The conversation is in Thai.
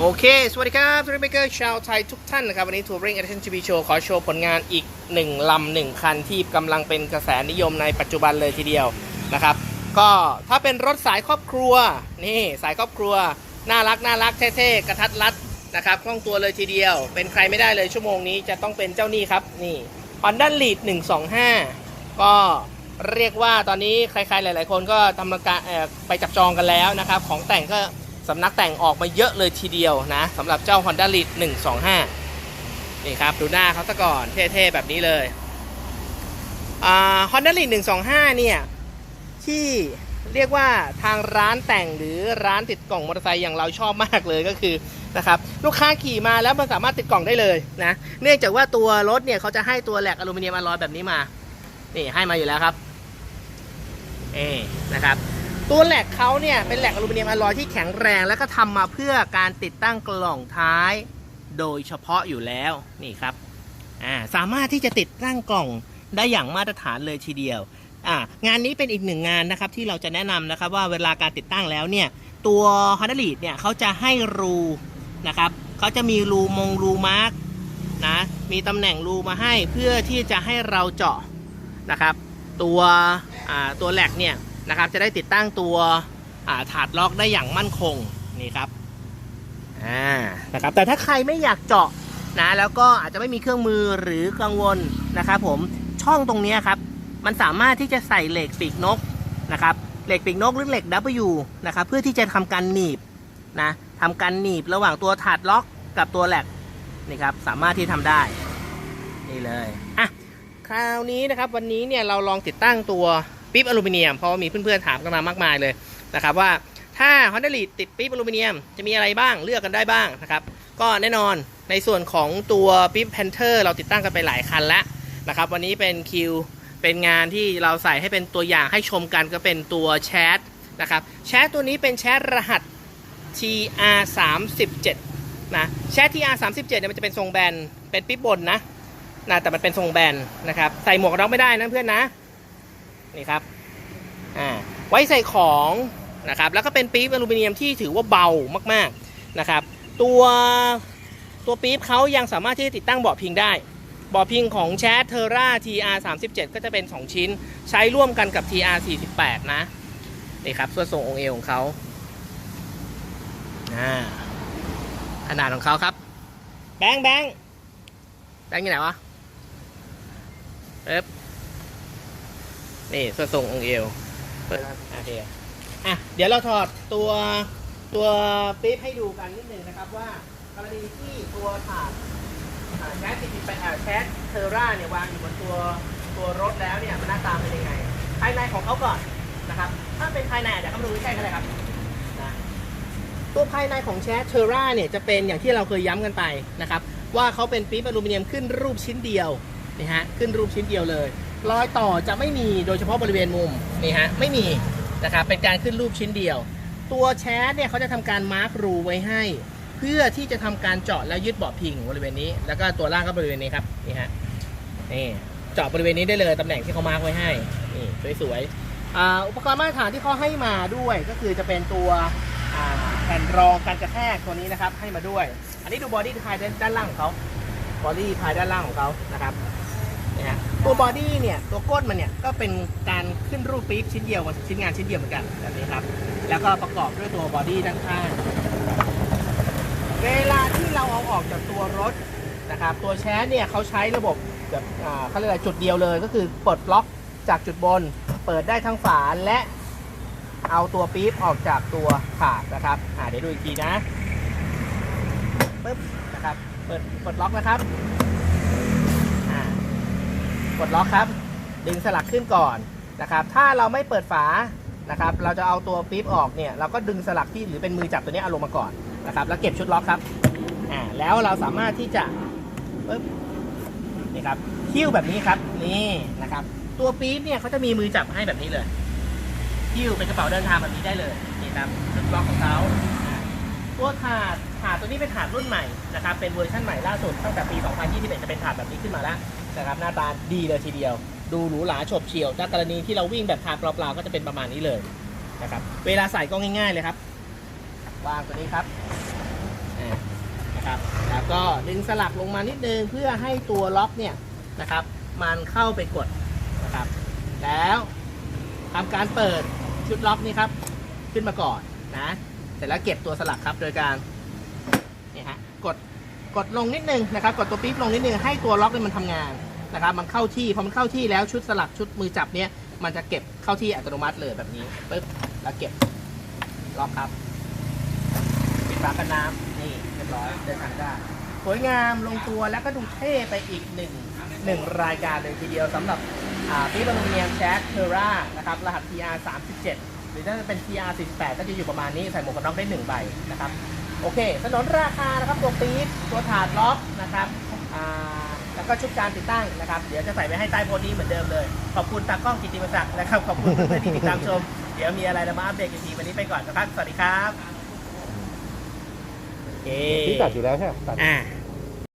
โอเค สวัสดีครับทัวริงเบเกอร์ชาวไทยทุกท่านนะครับ วันนี้ทัวริงเอเดนทีวีโชว์ขอโชว์ผลงานอีกหนึ่งลำหนึ่งคันที่กำลังเป็นกระแสนิยมในปัจจุบันเลยทีเดียวนะครับ ก็ถ้าเป็นรถสายครอบครัว นี่สายครอบครัว น่ารักน่ารักเท่ๆ กระทัดรัดนะครับคล่องตัวเลยทีเดียว เป็นใครไม่ได้เลยชั่วโมงนี้จะต้องเป็นเจ้านี่ครับ นี่ Honda Lead 125 ก็เรียกว่าตอนนี้ใครๆหลาย ๆ คนก็ทำการไปจับจองกันแล้วนะครับของแต่งก็ สำนักแต่งออกมาเยอะเลยทีเดียวนะสำหรับเจ้า Honda Lead 125 นี่ครับ ดูหน้าเขาซะก่อนเท่ๆ แบบนี้เลยอ่า Honda Lead 125เนี่ย ที่เรียกว่าทางร้านแต่งหรือร้านติดกล่องมอเตอร์ไซค์อย่างเราชอบมากเลยก็คือนะครับลูกค้าขี่มาแล้วมันสามารถติดกล่องได้เลยนะเนื่องจากว่าตัวรถเนี่ยเขาจะให้ตัวแหลกอลูมิเนียมอลลอยแบบนี้มา นี่ให้มาอยู่แล้วครับเอนะครับ ตัวแหลกเขาเนี่ยเป็นแหลกอลูมิเนียมอลลอยที่แข็งแรง แล้วก็ทำมาเพื่อการติดตั้งกล่องท้าย โดยเฉพาะอยู่แล้วนี่ครับอ่าสามารถที่จะติดตั้งกล่องได้อย่างมาตรฐานเลยทีเดียวอ่างานนี้เป็นอีกหนึ่งงานนะครับที่เราจะแนะนำนะครับว่าเวลาการติดตั้งแล้วเนี่ยตัว Honda Lead เนี่ยเขาจะให้รูนะครับเขาจะมีรูมงรูมาร์กนะมีตำแหน่งรูมาให้เพื่อที่จะให้เราเจาะนะครับตัวตัวแหลกเนี่ย นะครับ จะได้ติดตั้งตัวถาดล็อกได้อย่างมั่นคงนี่ครับอ่านะครับแต่ถ้าใครไม่อยากเจาะนะแล้วก็อาจจะไม่มีเครื่องมือหรือกังวลนะครับผมช่องตรงนี้ครับ มันสามารถที่จะใส่เหล็กปีกนกนะครับเหล็กปีกนกหรือเหล็ก W นะครับเพื่อที่จะทำการหนีบนะทำการหนีบระหว่างตัวถาดล็อกกับตัวแหลกนี่ครับสามารถที่ทำได้นี่เลยอะคราวนี้นะครับวันนี้เนี่ยเราลองติดตั้งตัว ปิ๊บอลูมิเนียมเพราะว่ามีเพื่อนๆถามกันมามากมายเลยนะครับว่าถ้า Honda Lead ติดปิ๊บอลูมิเนียมจะมีอะไรบ้างเลือกกันได้บ้างนะครับก็แน่นอนในส่วนของตัวปิ๊บแพนเทอร์เราติดตั้งกันไปหลายคันแล้วนะครับวันนี้เป็นคิวเป็นงานที่เราใส่ให้เป็นตัวอย่างให้ชมกันก็เป็นตัวแชทนะครับแชทตัวนี้เป็นแชทรหัส TR 3 7นะแชท TR 3 7เนี่ยมันจะเป็นทรงแบนเป็นปิ๊บบนนะนะแต่มันเป็นทรงแบนนะครับใส่หมวกกันน็อกไม่ได้นะเพื่อนนะ นี่ครับอ่าไว้ใส่ของนะครับแล้วก็เป็นปี๊บอลูมิเนียมที่ถือว่าเบามากๆนะครับ ตัวตัวปี๊บเขายังสามารถที่จะติดตั้งเบาะพิงได้เบอพิงของแชทเทอร่า TR 37ก็จะเป็น 2 ชิ้น ใช้ร่วมกันกับ TR 48นะนี่ครับส่วนทรงองค์เอวของเขาขนาดของเขาครับ แบงแบงแบงอยู่ไหนวะเอ๊บ นี่ส่วนทรงองค์เอวเปิดโอเคอะเดี๋ยวเราถอดตัวตัวปิ๊บให้ดูกันนิดนึงนะครับว่ากรณีที่ตัวถาดอ่าแชทติดไปอ่าแชทเทอร่าเนี่ยวางอยู่บนตัวตัวรถแล้วเนี่ยมันหน้าตาเป็นยังไง ภายในของเขาก่อนนะครับ ถ้าเป็นภายในเดี๋ยวเขามาดูใกล้ๆกันเลยครับนะตัวภายในของแชทเทอร่าเนี่ยจะเป็นอย่างที่เราเคยย้ำกันไปนะครับ ว่าเขาเป็นปี๊บอลูมิเนียมขึ้นรูปชิ้นเดียวนี่ฮะขึ้นรูปชิ้นเดียวเลย รอยต่อจะไม่มีโดยเฉพาะบริเวณมุมนี่ฮะไม่มีนะครับเป็นการขึ้นรูปชิ้นเดียว ตัวแชทเนี่ยเขาจะทำการมาร์กรูไว้ให้ เพื่อที่จะทำการเจาะแล้วยึดเบาะพิงบริเวณนี้ แล้วก็ตัวล่างก็บริเวณนี้ครับนี่ฮะนี่เจาะบริเวณนี้ได้เลยตำแหน่งที่เขามาร์กไว้ให้นี่สวยๆอุปกรณ์มาตรฐานที่เขาให้มาด้วยก็คือจะเป็นตัวแผ่นรองการกระแทกตัวนี้นะครับให้มาด้วย อันนี้ดูบอดี้ภายด้านล่างของเขาบอดี้ภายด้านล่างของเขานะครับ นี่ฮะตัวบอดี้เนี่ยตัวก้นมันเนี่ยก็เป็นการขึ้นรูปปี๊บชิ้นเดียวชิ้นงานชิ้นเดียวเหมือนกันแบบนี้ครับ แล้วก็ประกอบด้วยตัวบอดี้ด้านข้างเวลาที่เราเอาออกจากตัวรถนะครับตัวแชสเนี่ยเขาใช้ระบบแบบอ่าเขาเรียกอะไรจุดเดียวเลย ก็คือเปิดล็อกจากจุดบน เปิดได้ทั้งฝาและเอาตัวปี๊บออกจากตัวขาดนะครับอ่าเดี๋ยวดูอีกทีนะปึ๊บนะครับเปิดเปิดล็อกนะครับ กดล็อกครับ ดึงสลักขึ้นก่อนนะครับ ถ้าเราไม่เปิดฝานะครับ เราจะเอาตัวปี๊บออกเนี่ย เราก็ดึงสลักที่หรือเป็นมือจับตัวนี้เอาลงมาก่อนนะครับ แล้วเก็บชุดล็อกครับ อ่า แล้วเราสามารถที่จะปึ๊บนี่ครับ คิ้วแบบนี้ครับ นี่นะครับ ตัวปี๊บเนี่ยเขาจะมีมือจับให้แบบนี้เลย คิ้วเป็นกระเป๋าเดินทางแบบนี้ได้เลยนี่ครับชุดล็อกของเขาอ่าตัวถาดถาดตัวนี้เป็นถาดรุ่นใหม่นะครับ เป็นเวอร์ชันใหม่ล่าสุดตั้งแต่ปี 2021 จะเป็นถาดแบบนี้ขึ้นมาแล้ว นะครับหน้าตาดีเลยทีเดียว ดูหรูหราฉบเฉี่ยวจากกรณีที่เราวิ่งแบบถาดเปล่าๆก็จะเป็นประมาณนี้เลยนะครับเวลาใส่ก็ง่าย ๆเลยครับวางตัวนี้ครับนะครับแล้วก็ดึงสลักลงมานิดนึงเพื่อให้ตัวล็อกเนี่ยนะครับ มันเข้าไปกดนะครับ แล้วทำการเปิดชุดล็อกนี่ครับ ขึ้นมาก่อนนะเสร็จแล้วเก็บตัวสลักครับโดยการ กดลงนิดนึงนะครับ กดตัวปี๊บลงนิดนึงให้ตัวล็อกเนี่ยมันทำงานนะครับ มันเข้าที่พอมันเข้าที่แล้วชุดสลักชุดมือจับเนี่ยมันจะเก็บเข้าที่อัตโนมัติเลยแบบนี้ปึ๊บแล้วเก็บล็อกครับปิดฝากันน้ำนี่เรียบร้อยเดินทางได้สวยงามลงตัวแล้วก็ดูเท่ไปอีกหนึ่งหนึ่งรายการเลยทีเดียวสำหรับปี๊บอลูมิเนียมแช็คเทอร่านะครับรหัส TR 37หรือถ้าจะเป็น TR 48ก็จะอยู่ประมาณนี้ใส่หมวกกันน็อกได้หนึ่งใบนะครับ โอเคสนนราคานะครับตัวปี๊บตัวถาดล็อกนะครับอ่าแล้วก็ชุดการติดตั้งนะครับ เดี๋ยวจะใส่ไว้ให้ใต้โพสต์นี้เหมือนเดิมเลย ขอบคุณตากล้องกิติมศักดิ์นะครับ ขอบคุณเพื่อนๆที่ติดตามชม เดี๋ยวมีอะไรเรามาอัปเดตกันทีวันนี้ไปก่อนนะครับ สวัสดีครับโอเค พี่ตัดอยู่แล้วใช่ไหมตัด อ่า